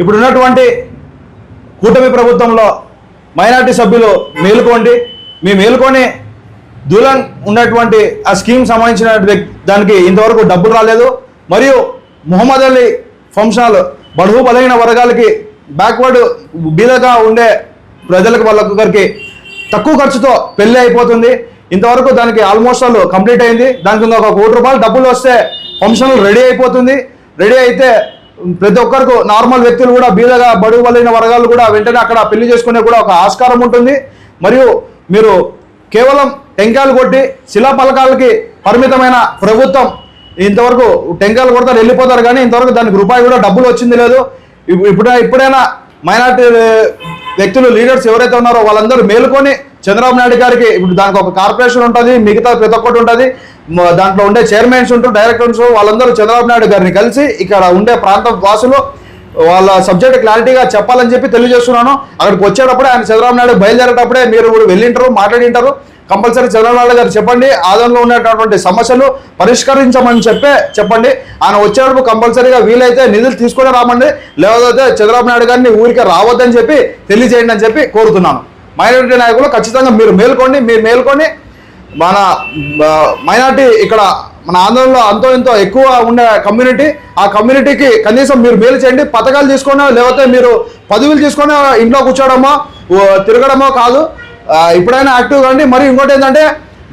ఇప్పుడు ఉన్నటువంటి కూటమి ప్రభుత్వంలో మైనార్టీ సభ్యులు మేలుకోండి. మీ మేలుకొని దూరం ఉన్నటువంటి ఆ స్కీమ్ సంబంధించిన దానికి ఇంతవరకు డబ్బులు రాలేదు. మరియు ముహమ్మద్ అలీ ఫంక్షన్ బడుగు బలైన వర్గాలకి బ్యాక్వర్డ్ బీదగా ఉండే ప్రజలకు వాళ్ళకొకరికి తక్కువ ఖర్చుతో పెళ్ళి అయిపోతుంది. ఇంతవరకు దానికి ఆల్మోస్ట్ ఆల్ కంప్లీట్ అయింది. దానికి ఒక కోటి రూపాయలు డబ్బులు వస్తే ఫంక్షన్ రెడీ అయిపోతుంది. రెడీ అయితే ప్రతి ఒక్కరికి నార్మల్ వ్యక్తులు కూడా బీదగా బడుగు వలైన వర్గాలు కూడా వెంటనే అక్కడ పెళ్ళి చేసుకునే కూడా ఒక ఆస్కారం ఉంటుంది. మరియు మీరు కేవలం టెంకాయలు కొట్టి శిలా పలకాలకి పరిమితమైన ప్రభుత్వం ఇంతవరకు టెంకాయలు కొడతారు వెళ్ళిపోతారు కానీ ఇంతవరకు దానికి రూపాయి కూడా డబ్బులు వచ్చింది లేదు. ఇప్పుడు ఇప్పుడైనా మైనార్టీ వ్యక్తులు లీడర్స్ ఎవరైతే ఉన్నారో వాళ్ళందరూ మేలుకొని చంద్రబాబు నాయుడు గారికి ఇప్పుడు దానికి ఒక కార్పొరేషన్ ఉంటుంది మిగతా ప్రతి ఒక్కటి ఉంటుంది. దాంట్లో ఉండే చైర్మన్స్ ఉంటారు డైరెక్టర్స్ వాళ్ళందరూ చంద్రబాబు నాయుడు గారిని కలిసి ఇక్కడ ఉండే ప్రాంత వాసులు వాళ్ళ సబ్జెక్ట్ క్లారిటీగా చెప్పాలని చెప్పి తెలియజేస్తున్నాను. అక్కడికి వచ్చేటప్పుడే ఆయన చంద్రబాబు నాయుడు బయలుదేరేటప్పుడే మీరు వెళ్ళింటారు మాట్లాడింటారు కంపల్సరీ చంద్రబాబు నాయుడు గారు చెప్పండి ఆదంలో ఉన్నటువంటి సమస్యలు పరిష్కరించమని చెప్పే చెప్పండి. ఆయన వచ్చేటప్పుడు కంపల్సరీగా వీలైతే నిధులు తీసుకొని రామండి లేకపోతే చంద్రబాబు నాయుడు గారిని ఊరికే రావద్దని చెప్పి తెలియజేయండి అని చెప్పి కోరుతున్నాను. మైనారిటీ నాయకులు ఖచ్చితంగా మీరు మేల్కొని మీరు మేల్కొని మన మైనార్టీ ఇక్కడ మన ఆంధ్రలో అంతో ఎంతో ఎక్కువ ఉండే కమ్యూనిటీ ఆ కమ్యూనిటీకి కనీసం మీరు మేలు చేయండి. పథకాలు తీసుకున్నా లేకపోతే మీరు పదవులు తీసుకొని ఇంట్లో కూర్చోవడమో తిరగడమో కాదు. ఇప్పుడైనా యాక్టివ్ కానీ మరి ఇంకోటి ఏంటంటే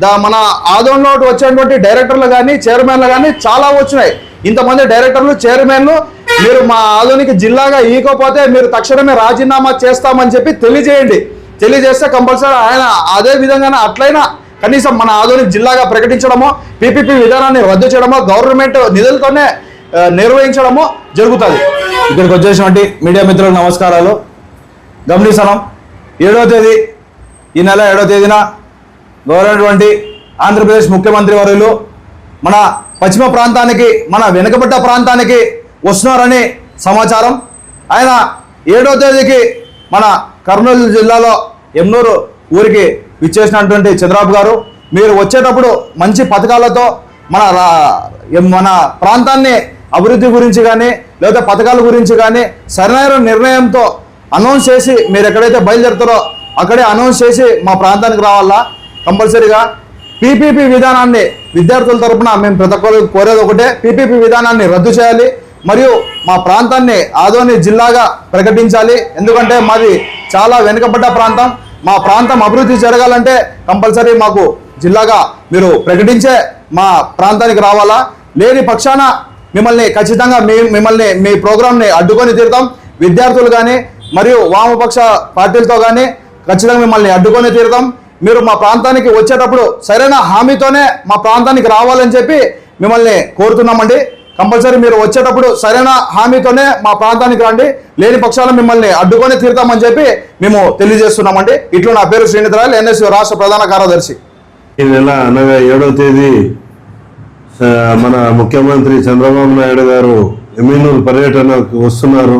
దా మన ఆదోళనలో వచ్చేటువంటి డైరెక్టర్లు కానీ చైర్మన్లు కానీ చాలా వచ్చినాయి. ఇంతమంది డైరెక్టర్లు చైర్మన్లు మీరు మా ఆధునిక జిల్లాగా ఈకోపోతే మీరు తక్షణమే రాజీనామా చేస్తామని చెప్పి తెలియజేయండి. తెలియజేస్తే కంపల్సరీ ఆయన అదే విధంగానే అట్లయినా కనీసం మన ఆధునిక జిల్లాగా ప్రకటించడమో పీపీపీ విధానాన్ని రద్దు చేయడమో గవర్నమెంట్ నిధులతోనే నిర్వహించడము జరుగుతుంది. ఇక్కడికి వచ్చేసినటువంటి మీడియా మిత్రులకు నమస్కారాలు. గమనిస్తున్నాం. ఏడవ తేదీ ఈ నెల ఏడవ తేదీన గౌరవటువంటి ఆంధ్రప్రదేశ్ ముఖ్యమంత్రి వర్యులు మన పశ్చిమ ప్రాంతానికి మన వెనుకబడ్డ ప్రాంతానికి వస్తున్నారని సమాచారం. ఆయన ఏడవ తేదీకి మన కర్నూలు జిల్లాలో ఎమ్నూరు ఊరికి విచ్చేసినటువంటి చంద్రబాబు గారు మీరు వచ్చేటప్పుడు మంచి పథకాలతో మన రా- మన ప్రాంతాన్ని అభివృద్ధి గురించి కానీ లేదా పథకాల గురించి కానీ సరైన నిర్ణయంతో అనౌన్స్ చేసి మీరు ఎక్కడైతే బయలుదేరుతారో అక్కడే అనౌన్స్ చేసి మా ప్రాంతానికి రావాలా? కంపల్సరీగా పీపీపీ విధానాన్ని విద్యార్థుల తరపున మేము ప్రతి ఒక్కరు కోరేది ఒకటే పీపీపీ విధానాన్ని రద్దు చేయాలి మరియు మా ప్రాంతాన్ని ఆదోని జిల్లాగా ప్రకటించాలి. ఎందుకంటే మాది చాలా వెనుకబడ్డ ప్రాంతం. మా ప్రాంతం అభివృద్ధి జరగాలంటే కంపల్సరీ మాకు జిల్లాగా మీరు ప్రకటించే మా ప్రాంతానికి రావాలా? లేని పక్షాన మిమ్మల్ని ఖచ్చితంగా మీ మిమ్మల్ని మీ ప్రోగ్రామ్ని అడ్డుకొని తీరుతాం. విద్యార్థులు కానీ మరియు వామపక్ష పార్టీలతో కానీ ఖచ్చితంగా మిమ్మల్ని అడ్డుకొని తీరుతాం. మీరు మా ప్రాంతానికి వచ్చేటప్పుడు సరైన హామీతోనే మా ప్రాంతానికి రావాలని చెప్పి మిమ్మల్ని కోరుతున్నామండి. కంపల్సరీ మీరు వచ్చేటప్పుడు సరైన హామీతోనే మా ప్రాంతానికి రండి. లేని పక్షాలను మిమ్మల్ని అడ్డుకొని తీరుతామని చెప్పి మేము తెలియజేస్తున్నామండి. ఇట్లు నా పేరు శ్రీనిధరాయల్ ఎన్ఎస్యు రాష్ట్ర ప్రధాన కార్యదర్శి. ఈ నెల అనగా ఏడవ తేదీ మన ముఖ్యమంత్రి చంద్రబాబు నాయుడు గారు ఎమ్మెల్యేలు పర్యటనకు వస్తున్నారు.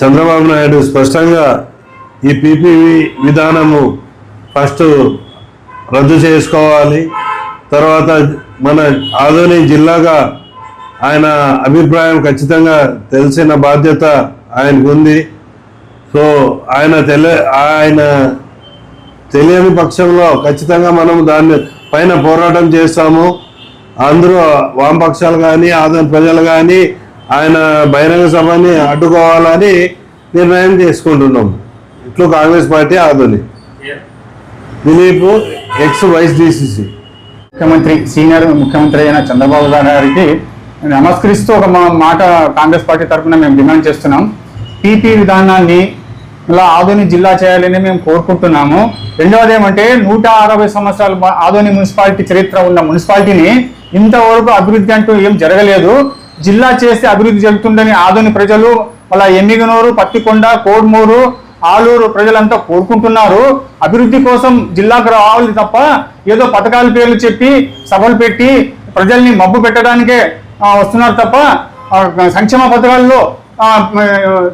చంద్రబాబు నాయుడు స్పష్టంగా ఈ పీపీవి విధానము ఫస్ట్ రద్దు చేసుకోవాలి. తర్వాత మన ఆధుని జిల్లాగా ఆయన అభిప్రాయం ఖచ్చితంగా తెలిసిన బాధ్యత ఆయనకు ఉంది. సో ఆయన తెల ఆయన తెలియని పక్షంలో ఖచ్చితంగా మనం దాన్ని పైన పోరాటం చేస్తాము. అందరూ వామపక్షాలు కానీ ఆంధ్ర ప్రజలు కానీ ఆయన బహిరంగ సభని అడ్డుకోవాలని నిర్ణయం చేసుకుంటున్నాం ఇట్లు కాంగ్రెస్ పార్టీ ఆధుని దిలీప్ ఎక్స్ వైస్ డిసిసి ముఖ్యమంత్రి సీనియర్ ముఖ్యమంత్రి అయిన చంద్రబాబు గారికి నమస్కరిస్తూ ఒక మా- మాట కాంగ్రెస్ పార్టీ తరఫున మేము డిమాండ్ చేస్తున్నాం. పీపీ విధానాన్ని ఇలా ఆదోని జిల్లా చేయాలని మేము కోరుకుంటున్నాము. రెండవది ఏమంటే నూట అరవై సంవత్సరాలు బా- ఆదోని మున్సిపాలిటీ చరిత్ర ఉన్న మున్సిపాలిటీని ఇంతవరకు అభివృద్ధి అంటూ ఏం జరగలేదు. జిల్లా చేస్తే అభివృద్ధి జరుగుతుందని ఆదోని ప్రజలు వాళ్ళ ఎమ్మిగనూరు పత్తికొండ కోడ్మూరు ఆలూరు ప్రజలంతా కోరుకుంటున్నారు. అభివృద్ధి కోసం జిల్లాకు రావాలి తప్ప ఏదో పథకాల పేర్లు చెప్పి సభలు పెట్టి ప్రజల్ని మబ్బు పెట్టడానికే వస్తున్నారు తప్ప సంక్షేమ పథకాల్లో ఆ,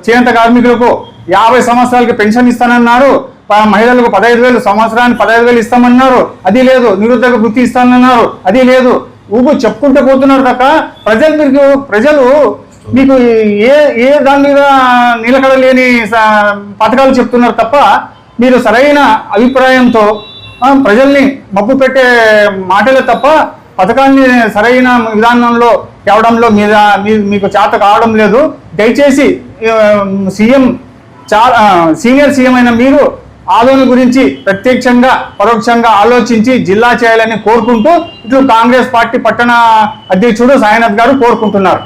చేనేత కార్మికులకు యాభై సంవత్సరాలకి పెన్షన్ ఇస్తానన్నారు. మహిళలకు పదహైదు వేలు సంవత్సరానికి పదహైదు వేలు ఇస్తామన్నారు. అది లేదు నిరుద్యోగ వృత్తి ఇస్తానన్నారు. అది లేదు. ఊపు చెప్పుకుంటూ పోతున్నారు తప్ప ప్రజలు ప్రజలు మీకు ఏ ఏ దాని మీద నిలకడ లేని పథకాలు చెప్తున్నారు తప్ప మీరు సరైన అభిప్రాయంతో ప్రజల్ని మబ్బు పెట్టే మాటలే తప్ప పథకాన్ని సరైన విధానంలో తేవడంలో మీద మీ- మీకు చేత కావడం లేదు. దయచేసి సీఎం చాలా సీనియర్ సీఎం అయిన మీరు ఆదోని గురించి ప్రత్యక్షంగా పరోక్షంగా ఆలోచించి జిల్లా చేయాలని కోరుకుంటూ ఇట్లు కాంగ్రెస్ పార్టీ పట్టణ అధ్యక్షుడు సాయినాథ్ గారు కోరుకుంటున్నారు.